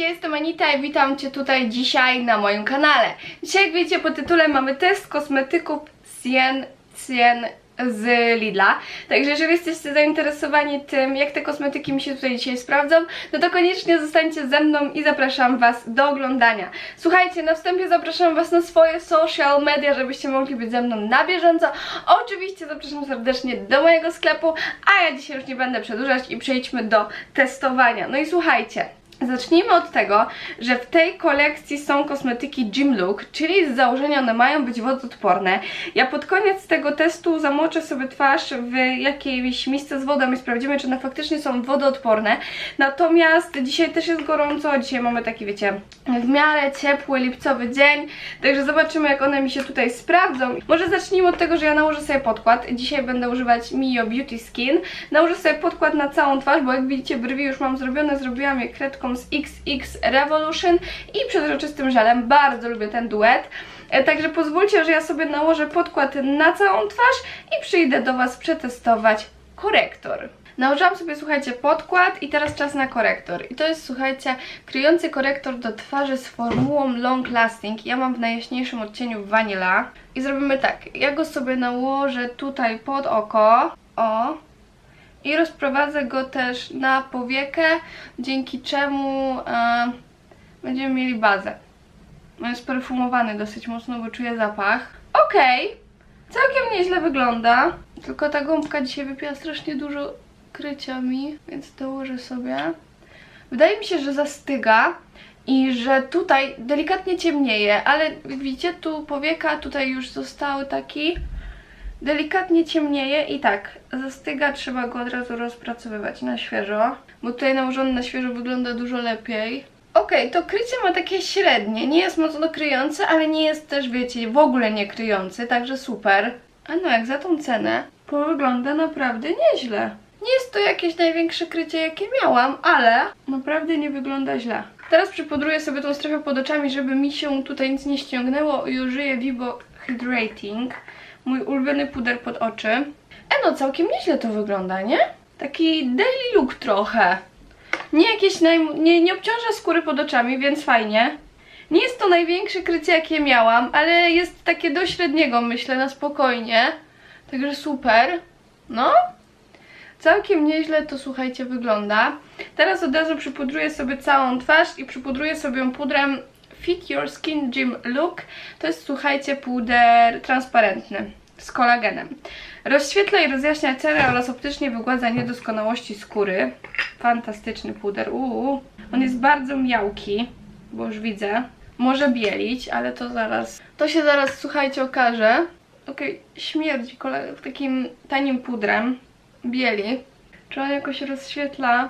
ja jestem Anita i witam Cię tutaj dzisiaj na moim kanale. Dzisiaj, jak wiecie, po tytule mamy test kosmetyków Cien Cien z Lidla. Także jeżeli jesteście zainteresowani tym, jak te kosmetyki mi się tutaj dzisiaj sprawdzą, no to koniecznie zostańcie ze mną i zapraszam Was do oglądania. Słuchajcie, na wstępie zapraszam Was na swoje social media, żebyście mogli być ze mną na bieżąco. Oczywiście zapraszam serdecznie do mojego sklepu, a ja dzisiaj już nie będę przedłużać i przejdźmy do testowania. No i słuchajcie, Zacznijmy od tego, że w tej kolekcji są kosmetyki Gym Look, czyli z założenia one mają być wodoodporne. Ja pod koniec tego testu zamoczę sobie twarz w jakieś miejsce z wodą i sprawdzimy, czy one faktycznie są wodoodporne. Natomiast dzisiaj też jest gorąco, dzisiaj mamy taki, wiecie, w miarę ciepły, lipcowy dzień, także zobaczymy, jak one mi się tutaj sprawdzą. Może zacznijmy od tego, że ja nałożę sobie podkład. Dzisiaj będę używać Mio Beauty Skin. Nałożę sobie podkład na całą twarz, bo jak widzicie, brwi już mam zrobione, zrobiłam je kredką z XX Revolution i przezroczystym żelem. Bardzo lubię ten duet. E, Także pozwólcie, że ja sobie nałożę podkład na całą twarz i przyjdę do Was przetestować korektor. Nałożyłam sobie, słuchajcie, podkład i teraz czas na korektor. I to jest, słuchajcie, kryjący korektor do twarzy z formułą Long Lasting. Ja mam w najjaśniejszym odcieniu Vanilla. I zrobimy tak, ja go sobie nałożę tutaj pod oko. O, i rozprowadzę go też na powiekę, dzięki czemu e, będziemy mieli bazę. On jest perfumowany dosyć mocno, bo czuję zapach. Okej, całkiem nieźle wygląda. Tylko ta gąbka dzisiaj wypiła strasznie dużo krycia mi, więc dołożę sobie. Wydaje mi się, że zastyga i że tutaj delikatnie ciemnieje, ale widzicie, tu powieka tutaj już zostały taki delikatnie ciemnieje i tak, zastyga, trzeba go od razu rozpracowywać na świeżo, bo tutaj nałożony na świeżo wygląda dużo lepiej. Okej, to krycie ma takie średnie, nie jest mocno kryjące, ale nie jest też, wiecie, w ogóle nie kryjący, także super. A no, jak za tą cenę, to wygląda naprawdę nieźle. Nie jest to jakieś największe krycie, jakie miałam, ale naprawdę nie wygląda źle. Teraz przypudruję sobie tą strefę pod oczami, żeby mi się tutaj nic nie ściągnęło i użyję Vivo Hydrating. Mój ulubiony puder pod oczy. E no, całkiem nieźle to wygląda, nie? Taki daily look trochę. Nie jakieś naj... nie, nie obciąża skóry pod oczami, więc fajnie. Nie jest to największe krycie, jakie miałam, ale jest takie do średniego, myślę, na spokojnie. Także super. No, Całkiem nieźle to słuchajcie wygląda. Teraz od razu przypudruję sobie całą twarz i przypudruję sobie pudrem Fit Your Skin Gym Look. To jest słuchajcie puder transparentny z kolagenem. Rozświetla i rozjaśnia cerę oraz optycznie wygładza niedoskonałości skóry. Fantastyczny puder. Uuu. On jest bardzo miałki, bo już widzę. Może bielić, ale to zaraz. To się zaraz słuchajcie okaże. Okej, śmierdzi kole- takim tanim pudrem bieli. Czy on jakoś rozświetla?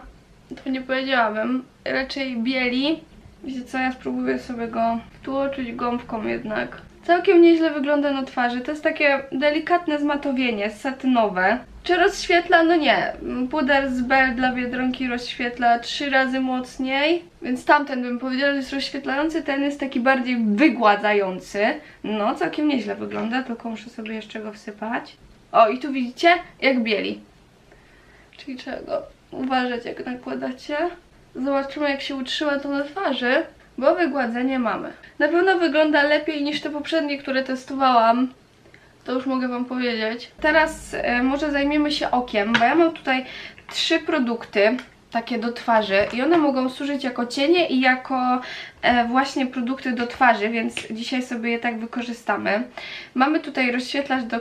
To nie powiedziałabym. Raczej bieli. Wiecie co, ja spróbuję sobie go wtłoczyć gąbką jednak. Całkiem nieźle wygląda na twarzy. To jest takie delikatne zmatowienie, satynowe. Czy rozświetla? No nie. Puder z Bell dla Biedronki rozświetla trzy razy mocniej, więc tamten bym powiedziała, że jest rozświetlający, ten jest taki bardziej wygładzający. No, całkiem nieźle wygląda, tylko muszę sobie jeszcze go wsypać. O, i tu widzicie, jak bieli. Czyli czego? Uważać jak nakładacie. Zobaczymy jak się utrzyma to na twarzy, bo wygładzenie mamy. Na pewno wygląda lepiej niż te poprzednie, które testowałam. To już mogę Wam powiedzieć. Teraz e, może zajmiemy się okiem, bo ja mam tutaj trzy produkty takie do twarzy i one mogą służyć jako cienie i jako e, właśnie produkty do twarzy, więc dzisiaj sobie je tak wykorzystamy. Mamy tutaj rozświetlacz do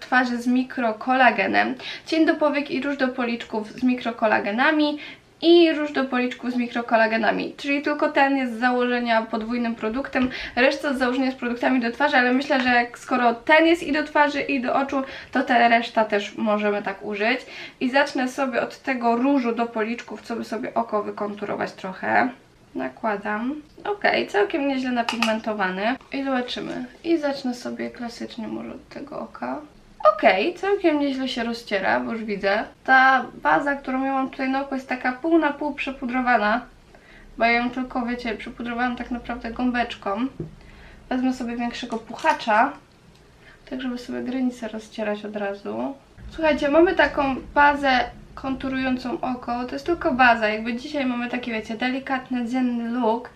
twarzy z mikrokolagenem, cień do powiek i róż do policzków z mikrokolagenami i róż do policzków z mikrokolagenami, czyli tylko ten jest z założenia podwójnym produktem, reszta z założenia z produktami do twarzy, ale myślę, że skoro ten jest i do twarzy i do oczu, to ta reszta też możemy tak użyć. I zacznę sobie od tego różu do policzków, co by sobie oko wykonturować trochę. Nakładam. Ok, całkiem nieźle napigmentowany. I zobaczymy. I zacznę sobie klasycznie może od tego oka. Okej, całkiem nieźle się rozciera, bo już widzę. Ta baza, którą miałam tutaj na oko jest taka pół na pół przepudrowana. Bo ja ją tylko, wiecie, przepudrowałam tak naprawdę gąbeczką. Wezmę sobie większego puchacza, tak żeby sobie granicę rozcierać od razu. Słuchajcie, mamy taką bazę konturującą oko. To jest tylko baza, jakby dzisiaj mamy taki, wiecie, delikatny, dzienny look,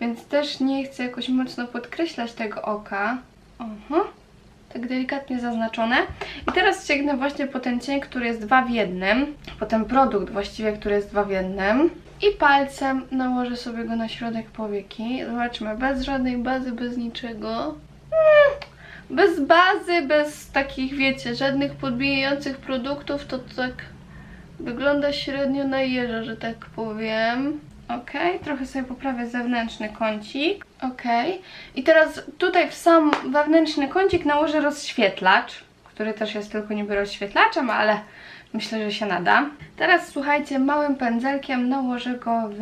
więc też nie chcę jakoś mocno podkreślać tego oka. Oho, tak delikatnie zaznaczone. I teraz sięgnę właśnie po ten cień, który jest dwa w jednym, po ten produkt właściwie, który jest dwa w jednym. I palcem nałożę sobie go na środek powieki. Zobaczmy, bez żadnej bazy, bez niczego. Bez bazy, bez takich, wiecie, żadnych podbijających produktów, to tak wygląda średnio na jeża, że tak powiem. Ok, trochę sobie poprawię zewnętrzny kącik. Ok, i teraz tutaj w sam wewnętrzny kącik nałożę rozświetlacz, który też jest tylko niby rozświetlaczem, ale myślę, że się nada. Teraz słuchajcie, małym pędzelkiem nałożę go w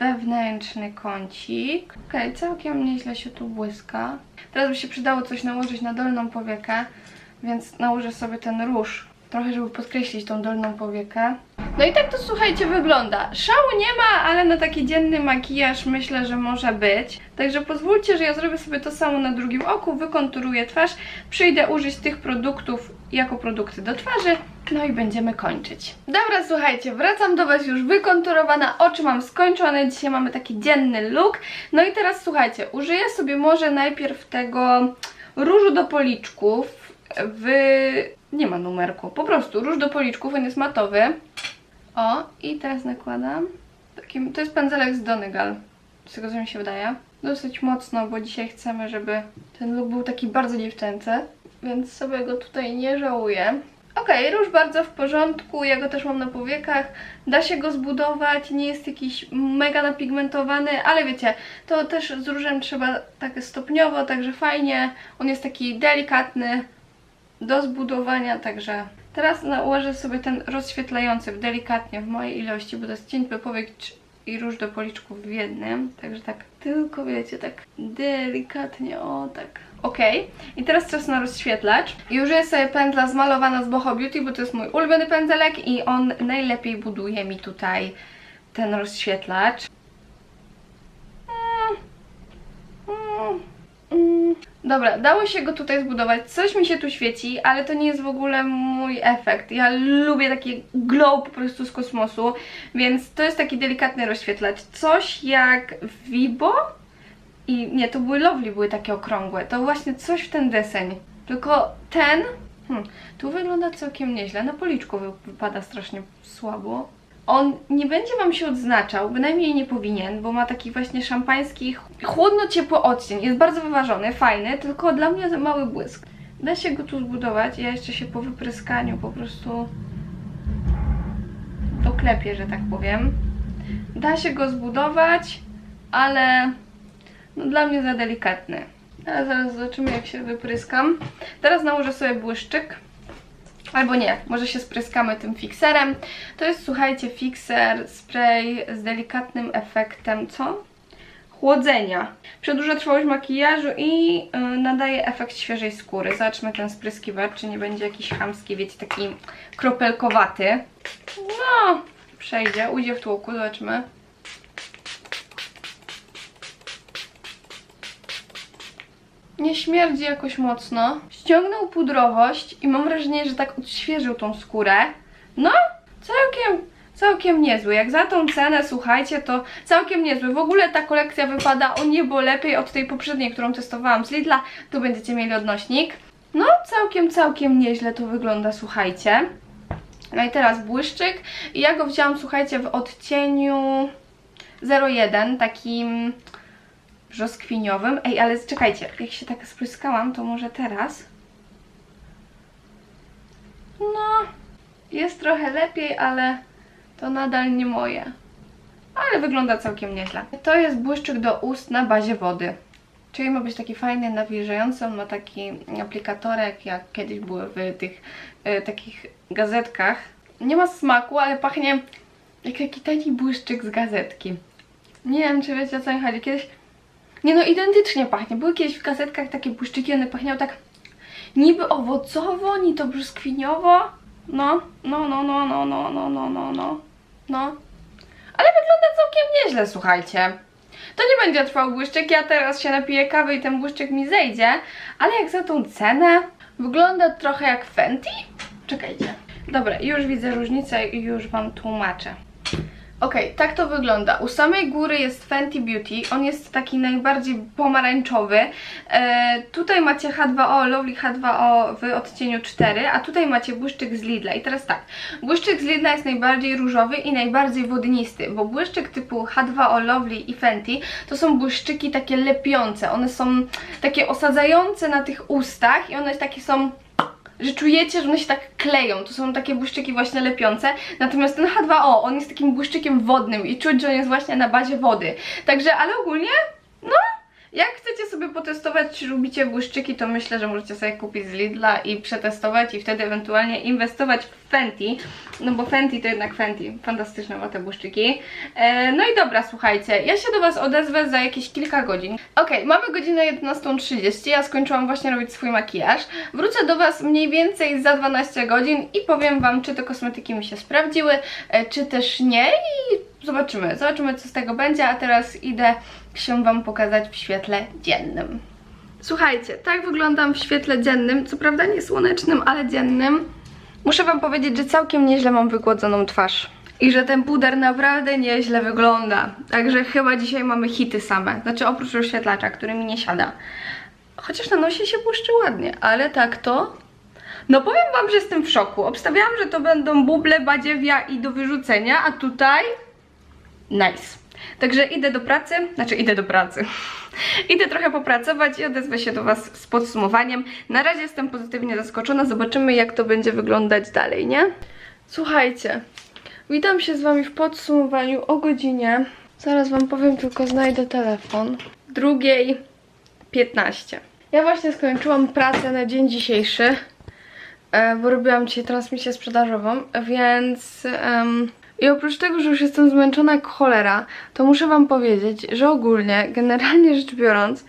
wewnętrzny kącik. Ok, całkiem nieźle się tu błyska. Teraz by się przydało coś nałożyć na dolną powiekę, więc nałożę sobie ten róż, trochę żeby podkreślić tą dolną powiekę. No i tak to słuchajcie wygląda. Szału nie ma, ale na taki dzienny makijaż myślę, że może być. Także pozwólcie, że ja zrobię sobie to samo na drugim oku, wykonturuję twarz, przyjdę użyć tych produktów jako produkty do twarzy, no i będziemy kończyć. Dobra, słuchajcie, wracam do Was już wykonturowana, oczy mam skończone, dzisiaj mamy taki dzienny look. No i teraz słuchajcie, użyję sobie może najpierw tego różu do policzków w... nie ma numerku, po prostu róż do policzków, on jest matowy. O, i teraz nakładam. To jest pędzelek z Donegal, z tego co mi się wydaje. Dosyć mocno, bo dzisiaj chcemy, żeby ten look był taki bardzo dziewczęcy, więc sobie go tutaj nie żałuję. Okej, róż bardzo w porządku, ja go też mam na powiekach, da się go zbudować, nie jest jakiś mega napigmentowany, ale wiecie, to też z różem trzeba tak stopniowo, także fajnie, on jest taki delikatny do zbudowania, także teraz nałożę sobie ten rozświetlający delikatnie w mojej ilości, bo to jest cień do powiek i róż do policzków w jednym, także tak tylko wiecie, tak delikatnie, o tak. Ok, i teraz czas na rozświetlacz. I użyję sobie pędzla zmalowana z Boho Beauty, bo to jest mój ulubiony pędzelek i on najlepiej buduje mi tutaj ten rozświetlacz. Dobra, dało się go tutaj zbudować. Coś mi się tu świeci, ale to nie jest w ogóle mój efekt. Ja lubię taki glow po prostu z kosmosu, więc to jest taki delikatny rozświetlacz. Coś jak Vibo i nie, to były Lovely, były takie okrągłe. To właśnie coś w ten deseń. Tylko ten, hmm, tu wygląda całkiem nieźle. Na policzku wy- wypada strasznie słabo. On nie będzie Wam się odznaczał, bynajmniej nie powinien, bo ma taki właśnie szampański, ch- chłodno-ciepły odcień. Jest bardzo wyważony, fajny, tylko dla mnie za mały błysk. Da się go tu zbudować, ja jeszcze się po wypryskaniu po prostu doklepię, że tak powiem. Da się go zbudować, ale no dla mnie za delikatny. Ale zaraz zobaczymy jak się wypryskam. Teraz nałożę sobie błyszczyk. Albo nie, może się spryskamy tym fikserem. To jest, słuchajcie, fikser, spray z delikatnym efektem, co? Chłodzenia. Przedłuża trwałość makijażu i yy, nadaje efekt świeżej skóry. Zobaczmy ten spryskiwacz, czy nie będzie jakiś chamski, wiecie, taki kropelkowaty. No, przejdzie, ujdzie w tłoku, zobaczmy. Nie śmierdzi jakoś mocno. Ściągnął pudrowość i mam wrażenie, że tak odświeżył tą skórę. No, całkiem, całkiem niezły. Jak za tą cenę, słuchajcie, to całkiem niezły. W ogóle ta kolekcja wypada o niebo lepiej od tej poprzedniej, którą testowałam z Lidla. Tu będziecie mieli odnośnik. No, całkiem, całkiem nieźle to wygląda, słuchajcie. No i teraz błyszczyk. I ja go wzięłam, słuchajcie, w odcieniu 01, takim brzoskwiniowym. Ej, ale czekajcie, jak się tak spryskałam, to może teraz? No, jest trochę lepiej, ale to nadal nie moje. Ale wygląda całkiem nieźle. To jest błyszczyk do ust na bazie wody. Czyli ma być taki fajny, nawilżający. On ma taki aplikatorek, jak kiedyś były w tych e, takich gazetkach. Nie ma smaku, ale pachnie jak taki tani błyszczyk z gazetki. Nie wiem, czy wiecie o co mi chodzi. Kiedyś nie no, identycznie pachnie. Były kiedyś w gazetkach takie błyszczyki, one pachniały tak niby owocowo, ni to brzoskwiniowo. No, no, no, no, no, no, no, no, no, no, no. Ale wygląda całkiem nieźle, słuchajcie. To nie będzie trwał błyszczyk, ja teraz się napiję kawy i ten błyszczyk mi zejdzie, ale jak za tą cenę, wygląda trochę jak Fenty. Czekajcie. Dobra, już widzę różnicę i już Wam tłumaczę. Okej, tak to wygląda. U samej góry jest Fenty Beauty, on jest taki najbardziej pomarańczowy. E, tutaj macie H2O, Lovely H2O w odcieniu 4, a tutaj macie błyszczyk z Lidla. I teraz tak, błyszczyk z Lidla jest najbardziej różowy i najbardziej wodnisty, bo błyszczyk typu H2O, Lovely i Fenty to są błyszczyki takie lepiące. One są takie osadzające na tych ustach i one takie są że czujecie, że one się tak kleją. To są takie błyszczyki właśnie lepiące. Natomiast ten H2O, on jest takim błyszczykiem wodnym i czuć, że on jest właśnie na bazie wody. Także, ale ogólnie, jak chcecie sobie potestować, czy lubicie błyszczyki, to myślę, że możecie sobie kupić z Lidla i przetestować i wtedy ewentualnie inwestować w Fenty, no bo Fenty to jednak Fenty, fantastyczne ma te błyszczyki. E, no i dobra, słuchajcie, ja się do Was odezwę za jakieś kilka godzin. Okej, mamy godzinę 11.30, ja skończyłam właśnie robić swój makijaż. Wrócę do Was mniej więcej za 12 godzin i powiem Wam, czy te kosmetyki mi się sprawdziły, e, czy też nie i zobaczymy, zobaczymy co z tego będzie, a teraz idę się Wam pokazać w świetle dziennym. Słuchajcie, tak wyglądam w świetle dziennym, co prawda nie słonecznym, ale dziennym. Muszę Wam powiedzieć, że całkiem nieźle mam wygładzoną twarz. I że ten puder naprawdę nieźle wygląda. Także chyba dzisiaj mamy hity same. Znaczy oprócz rozświetlacza, który mi nie siada. Chociaż na nosie się błyszczy ładnie, ale tak to... No powiem Wam, że jestem w szoku. Obstawiałam, że to będą buble, badziewia i do wyrzucenia, a tutaj... Nice. Także idę do pracy, znaczy idę do pracy. idę trochę popracować i odezwę się do Was z podsumowaniem. Na razie jestem pozytywnie zaskoczona, zobaczymy jak to będzie wyglądać dalej, nie? Słuchajcie, witam się z Wami w podsumowaniu o godzinie. Zaraz Wam powiem, tylko znajdę telefon. Drugiej 15. Ja właśnie skończyłam pracę na dzień dzisiejszy, e, bo robiłam dzisiaj transmisję sprzedażową, więc... em, i oprócz tego, że już jestem zmęczona jak cholera, to muszę Wam powiedzieć, że ogólnie, generalnie rzecz biorąc,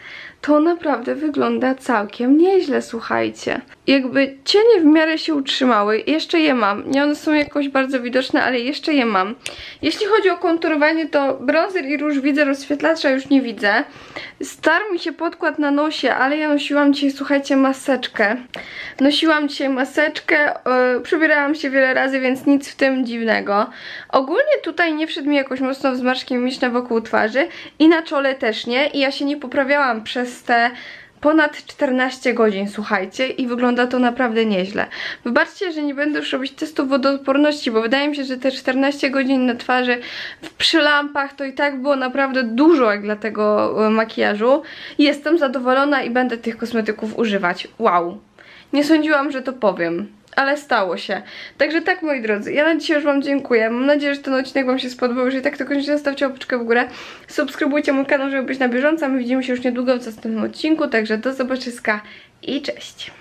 to naprawdę wygląda całkiem nieźle, słuchajcie. Jakby cienie w miarę się utrzymały, jeszcze je mam. Nie one są jakoś bardzo widoczne, ale jeszcze je mam. Jeśli chodzi o konturowanie, to bronzer i róż widzę, rozświetlacza już nie widzę. Starł mi się podkład na nosie, ale ja nosiłam dzisiaj, słuchajcie, maseczkę. Nosiłam dzisiaj maseczkę, yy, przybierałam się wiele razy, więc nic w tym dziwnego. Ogólnie tutaj nie wszedł mi jakoś mocno w zmarszki mimiczne wokół twarzy i na czole też nie i ja się nie poprawiałam przez te ponad 14 godzin, słuchajcie, i wygląda to naprawdę nieźle. Wybaczcie, że nie będę już robić testu wodoodporności, bo wydaje mi się, że te 14 godzin na twarzy przy lampach to i tak było naprawdę dużo jak dla tego e, makijażu. Jestem zadowolona i będę tych kosmetyków używać. Wow! Nie sądziłam, że to powiem. Ale stało się. Także tak, moi drodzy, ja na dzisiaj już Wam dziękuję. Mam nadzieję, że ten odcinek Wam się spodobał. Jeżeli tak, to koniecznie zostawcie łapeczkę w górę. Subskrybujcie mój kanał, żeby być na bieżąco. My widzimy się już niedługo w następnym odcinku. Także do zobaczyska i cześć.